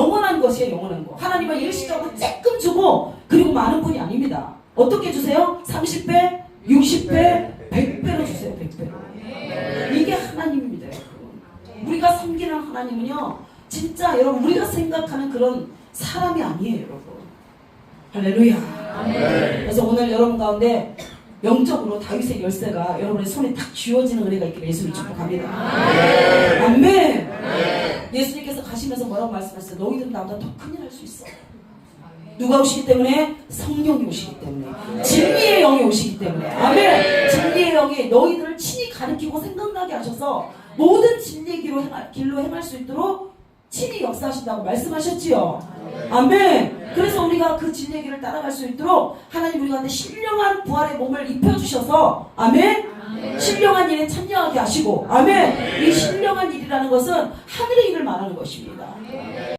영원한 것이에요, 영원한 거. 하나님은 일시적으로 조금 주고 그리고 많은 분이 아닙니다. 어떻게 주세요? 30배, 60배, 100배로 주세요, 100배로. 이게 하나님입니다, 여러분. 우리가 섬기는 하나님은요, 진짜 여러분 우리가 생각하는 그런 사람이 아니에요, 여러분. 할렐루야. 그래서 오늘 여러분 가운데 영적으로 다윗의 열쇠가 여러분의 손에 딱 쥐어지는 은혜가 있기를 예수를 축복합니다. 가시면서 뭐라고 말씀하셨어요? 너희들은 나보다 더 큰일 할 수 있어. 누가 오시기 때문에? 성령이 오시기 때문에. 진리의 영이 오시기 때문에. 아멘. 진리의 영이 너희들을 친히 가르치고 생각나게 하셔서 모든 진리의 길로 행할, 길로 행할 수 있도록 친히 역사하신다고 말씀하셨지요. 아멘. 그래서 우리가 그 진리의 길을 따라갈 수 있도록 하나님 우리한테 신령한 부활의 몸을 입혀주셔서 아멘. 신령한 일에 참여하게 하시고 아멘. 이 것은 하늘의 일을 말하는 것입니다.